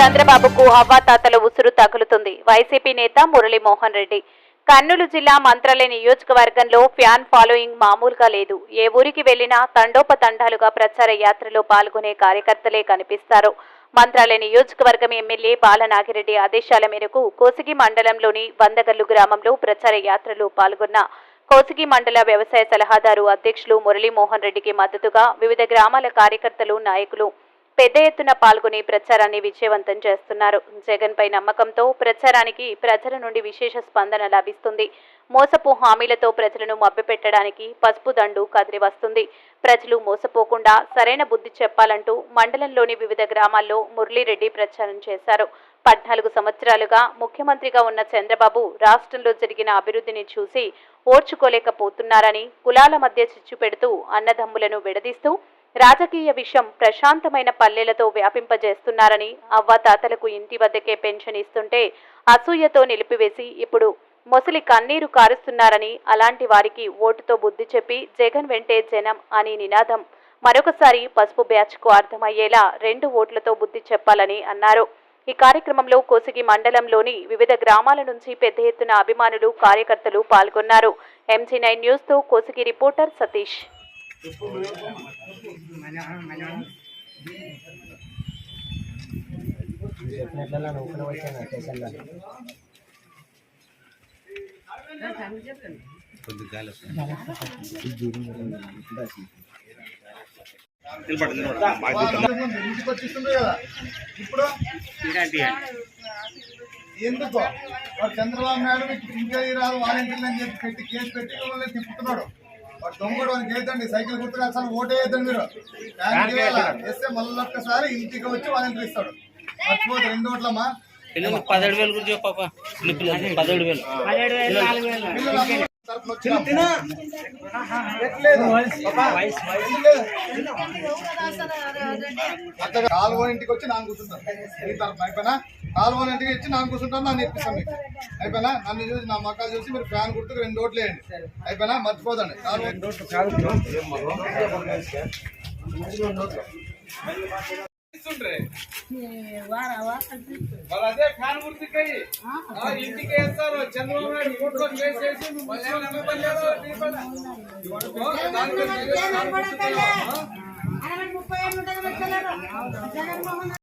చంద్రబాబుకు అవ్వాతాతల ఉసురు తగులుతుంది. వైసీపీ నేత మురళీమోహన్ రెడ్డి. కర్నూలు జిల్లా మంత్రాలయ నియోజకవర్గంలో ఫ్యాన్ ఫాలోయింగ్ మామూలుగా లేదు. ఏ ఊరికి వెళ్ళినా తండోపతండాలుగా ప్రచార యాత్రలో పాల్గొనే కార్యకర్తలే కనిపిస్తారు. మంత్రాలయ నియోజకవర్గం ఎమ్మెల్యే బాలనాగిరెడ్డి ఆదేశాల మేరకు కోసిగి మండలంలోని వందగల్లు గ్రామంలో ప్రచార యాత్రలో పాల్గొన్న కోసిగి మండల వ్యవసాయ సలహాదారు అధ్యక్షులు మురళీమోహన్ రెడ్డికి మద్దతుగా వివిధ గ్రామాల కార్యకర్తలు నాయకులు పెద్ద ఎత్తున పాల్గొని ప్రచారాన్ని విజయవంతం చేస్తున్నారు. జగన్ పై నమ్మకంతో ప్రచారానికి ప్రజల నుండి విశేష స్పందన లభిస్తుంది. మోసపు హామీలతో ప్రజలను మభ్యపెట్టడానికి పసుపు దండు కదిలి వస్తుంది. ప్రజలు మోసపోకుండా సరైన బుద్ధి చెప్పాలంటూ మండలంలోని వివిధ గ్రామాల్లో మురళీరెడ్డి ప్రచారం చేశారు. పద్నాలుగు సంవత్సరాలుగా ముఖ్యమంత్రిగా ఉన్న చంద్రబాబు రాష్ట్రంలో జరిగిన అభివృద్ధిని చూసి ఓర్చుకోలేకపోతున్నారని కులాల మధ్య చిచ్చు పెడుతూ అన్నదమ్ములను విడదీస్తూ రాజకీయ విషయం ప్రశాంతమైన పల్లెలతో వ్యాపింపజేస్తున్నారని అవ్వాతాతలకు ఇంటి వద్దకే పెన్షన్ ఇస్తుంటే అసూయతో నిలిపివేసి ఇప్పుడు మొసలి కన్నీరు కారుస్తున్నారని అలాంటి వారికి ఓటుతో బుద్ధి చెప్పి జగన్ వెంటే జనం అని నినాదం. మరొకసారి పసుపు బ్యాచ్కు అర్థమయ్యేలా రెండు ఓట్లతో బుద్ధి చెప్పాలని అన్నారు. ఈ కార్యక్రమంలో కోసిగి మండలంలోని వివిధ గ్రామాల నుంచి పెద్ద ఎత్తున అభిమానులు కార్యకర్తలు పాల్గొన్నారు. ఎంజీ నైన్ న్యూస్తో కోసిగి రిపోర్టర్ సతీష్. చెప్పినట్ల వచ్చాను స్టేషన్లో కదా ఇప్పుడు ఎందుకు చంద్రబాబు నాయుడు మీకు ఇంకా రాదు వాలంటీర్లు అని చెప్పి పెట్టి కేసు పెట్టి వాళ్ళని తిప్పుతున్నాడు. దొంగడు సైకిల్ గుర్తుగా అసలు ఓటే మీరు? వేస్తే మళ్ళీ ఒక్కసారి ఇంటికి వచ్చి వాలంటీర్ ఇస్తాడు. మర్చిపోతే రెండు ఓట్లమ్మా? పదిహేడు వేలు గురించి పాప. చిన్న పిల్లలు పదిహేడు వేలు కాలువ ఇంటికి వచ్చి నాన్న కూర్చుంటాను అయిపోయినా? కాలువ ఇంటికి వచ్చి నాన్న కూర్చుంటాను నన్ను ఇప్పిస్తాను మీకు. అయిపోయినా? నన్ను చూసి నా మక్కలు చూసి మీరు ఫ్యాన్ గుర్తుకు రెండు ఓట్లు వేయండి. అయిపోయినా? మర్చిపోదండి. కాలువ అదే ఫ్యాన్ గుర్తుకై ఇంటికి వేస్తారు. చంద్రబాబు నాయుడు ముప్పై ఏళ్ళు ఉంటుంది